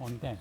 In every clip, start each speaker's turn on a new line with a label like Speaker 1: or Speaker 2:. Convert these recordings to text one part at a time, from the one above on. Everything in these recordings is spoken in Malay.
Speaker 1: on them.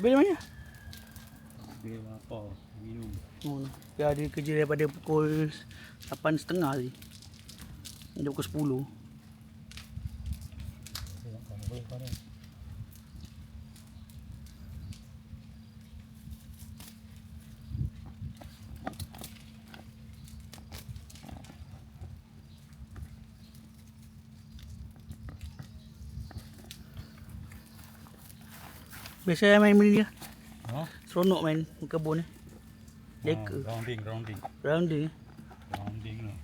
Speaker 2: Habis mana?
Speaker 1: Dia apa? Minum.
Speaker 2: Oh, dia ada kerja daripada pukul 8.30 tadi. Dah pukul 10.
Speaker 1: Dia nak kamu boleh kau ni.
Speaker 2: Biasa saya main benda ni lah.
Speaker 1: Ha?
Speaker 2: Seronok main kebun ni. Deka.
Speaker 1: Ha, rounding, rounding.
Speaker 2: Round dia.
Speaker 1: Rounding lah.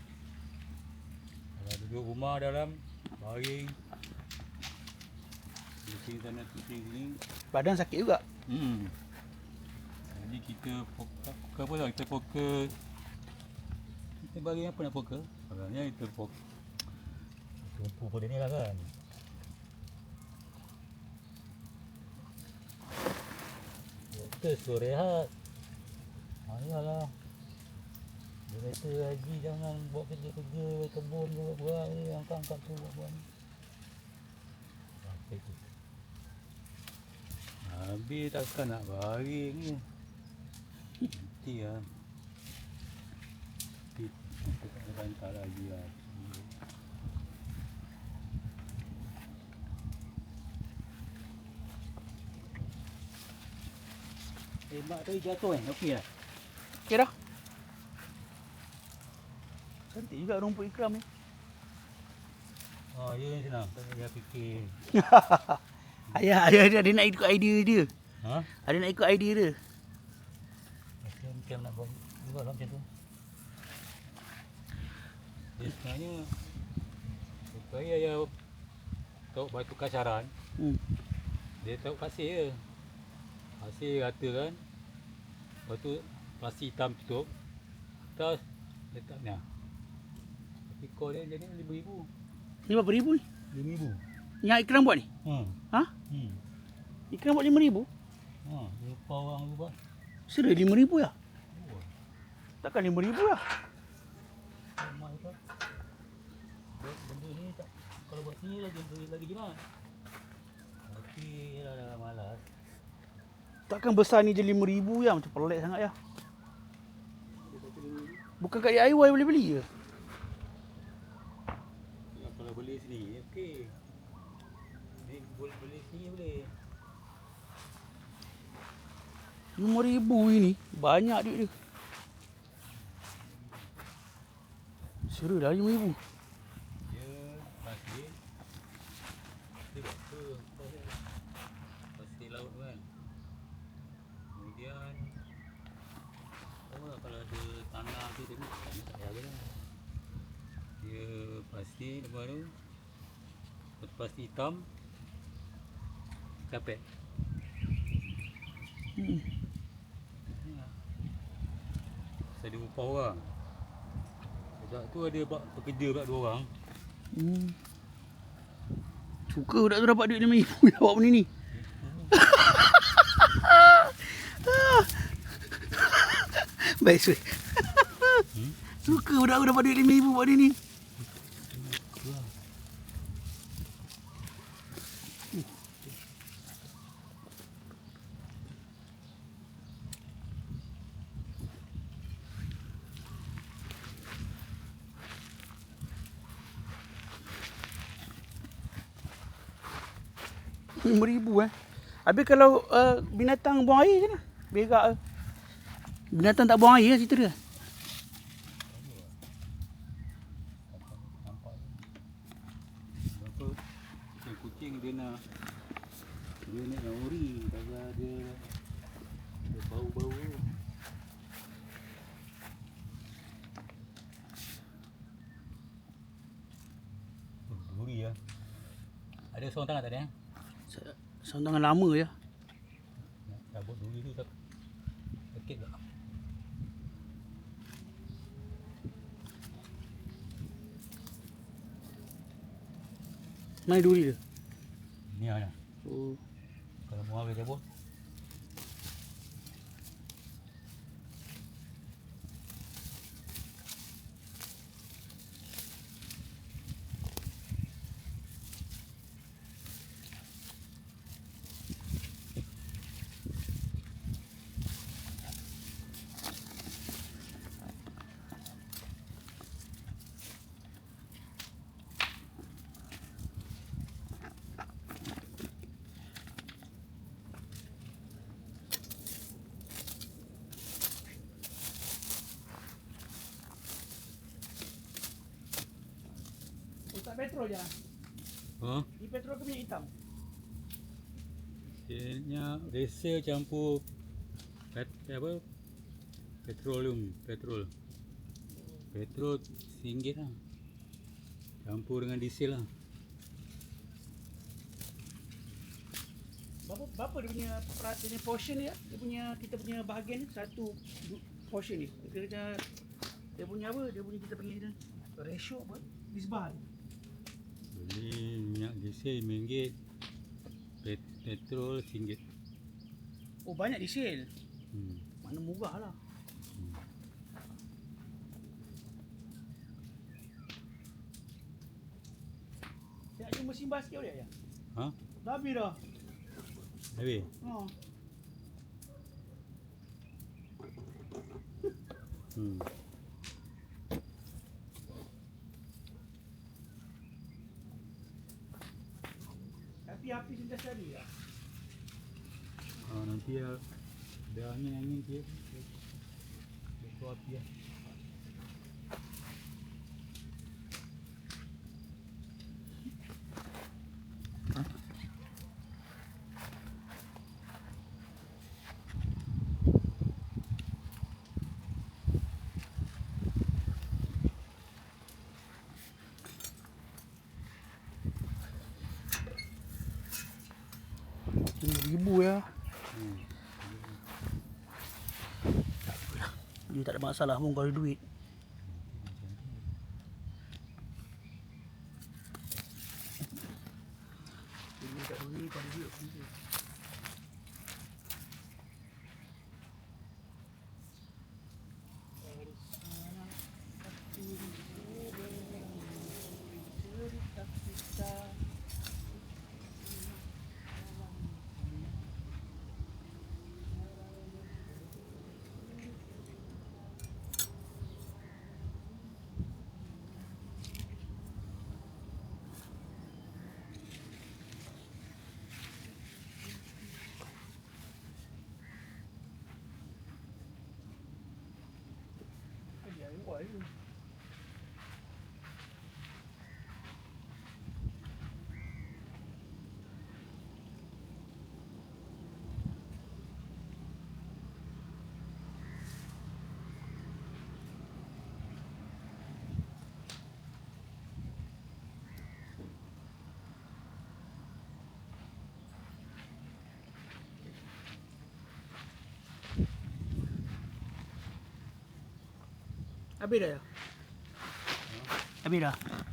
Speaker 1: Kalau duduk rumah dalam baring. Pusing sana, pusing sini.
Speaker 2: Badan sakit juga.
Speaker 1: Hmm. Jadi kita fokus, fokus apa tau? Kita fokus. Kita baring apa nak fokus? Sebenarnya kita fokus. Tumpu pada ni lah kan. Kita suruh rehat. Ayalah. Dia kata Haji jangan buat kerja-kerja kebun ke buat ni, angkat-angkat tu buat-buat ni. Sampai tu. Habis takkan nak baring ni. Nanti lah. Nanti kita tak rantar lagi lah. Mak tadi jatuh kan? Okey lah.
Speaker 2: Okey dah. Cantik juga rumput ikram ni.
Speaker 1: Oh, ya ni senang. Tak payah fikir.
Speaker 2: Ayah, ayah dia, dia nak ikut idea dia.
Speaker 1: Ha?
Speaker 2: Ada nak ikut idea dia.
Speaker 1: Macam macam nak buat juga lah macam tu. Dia sebenarnya supaya dia tahu batu kacaran,
Speaker 2: Hmm.
Speaker 1: dia tahu pasir je. Pasir rata kan. Lepas tu plastik hitam tutup. Atas letak ni. Tapi kau dia jadi RM5,000.
Speaker 2: Ni berapa ribu ni?
Speaker 1: RM5,000.
Speaker 2: Yang ikram buat ni?
Speaker 1: Hmm.
Speaker 2: Ha?
Speaker 1: Hmm.
Speaker 2: Ikram buat lima ribu?
Speaker 1: Ha, berapa orang tu buat?
Speaker 2: Serius lima ribu ya?
Speaker 1: Oh,
Speaker 2: Takkan lima ribu lah.
Speaker 1: ramai kan. Benda ni tak kalau buat sini lagi lagi, jimat. Dah, dah malas.
Speaker 2: Takkan besar ni je RM5,000 ya? Macam pelik sangat ya. Bukan kat DIY boleh beli ke?
Speaker 1: Kalau beli sini, okey. Ni boleh beli sini boleh.
Speaker 2: Lima ribu ini banyak duit dia. Seru dah lima ribu.
Speaker 1: Pasti lepas hitam capek.
Speaker 2: Hmm.
Speaker 1: Ya. Saya ada upah orang. Sejak tu ada buat pekerja pula dua orang.
Speaker 2: Hmm. Suka budak tu dapat duit RM5,000 jawab benda ni. Baik suai.
Speaker 1: Hmm?
Speaker 2: Suka budak tu dapat duit RM5,000 buat dia ni.
Speaker 1: Tu lah.
Speaker 2: RM5,000 eh. Habis kalau uh, binatang buang air macam mana? Berak ke? Binatang tak buang air lah cerita dia.
Speaker 1: Kucing, kucing dia nak dia nak uri pasal dia dia bau-bau Oh, duri lah Ada seorang tangan tadi eh
Speaker 2: Santangan lama ya.
Speaker 1: Cabut duri tu tak Sakit tak
Speaker 2: Mana duri dia?
Speaker 1: Ni lah
Speaker 2: Oh.
Speaker 1: Kalau mau habis cabut
Speaker 2: petrol je.
Speaker 1: Ha?
Speaker 2: Ni petrol ke minyak hitam?
Speaker 1: Dia diesel campur pet, apa? Petroleum, petrol. Petrol RM1 lah. Campur dengan diesel lah.
Speaker 2: Berapa berapa dia punya perat dia punya portion dia? Dia punya kita punya bahagian ni satu portion ni. Dia kata dia punya apa? Dia punya kita panggil dia ratio apa? Nisbah. ni.
Speaker 1: Beli minyak diesel RM1. Pet, petrol RM1.
Speaker 2: Oh banyak diesel.
Speaker 1: Hmm.
Speaker 2: Mana murah lah.
Speaker 1: hmm.
Speaker 2: Saya ada mesin basket boleh ya?
Speaker 1: Ha?
Speaker 2: Dah habis dah.
Speaker 1: Habis?
Speaker 2: Ha.
Speaker 1: Hmm.
Speaker 2: Api sentiasa ada ya.
Speaker 1: Ha, nanti ya, ada angin-angin dia. Dia keluar api lah.
Speaker 2: RM5,000 ya.
Speaker 1: Hmm.
Speaker 2: Dia tak ada masalah pun kalau ada duit. Dia tak ada duit, tak ada duit, tak ada duit.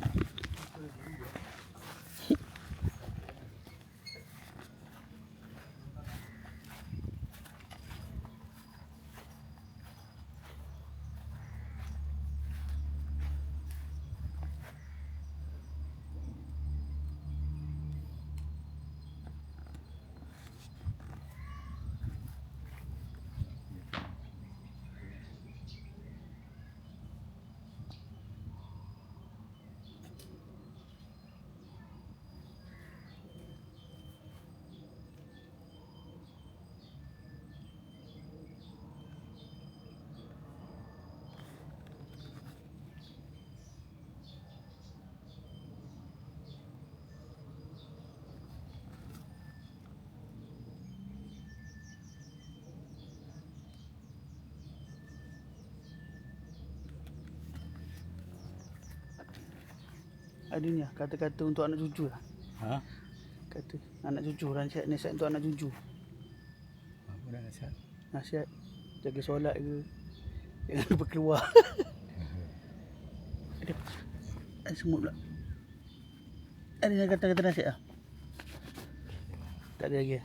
Speaker 2: Ada ni lah, kata-kata untuk anak cucu lah.
Speaker 1: Ha?
Speaker 2: Kata anak cucu, nasihat, nasihat untuk anak cucu.
Speaker 1: Apa nasihat?
Speaker 2: Nasihat jaga solat ke. Jangan lupa keluar. Ada ada semut pula. Ada kata-kata nasihat ah? Tak ada lagi. eh?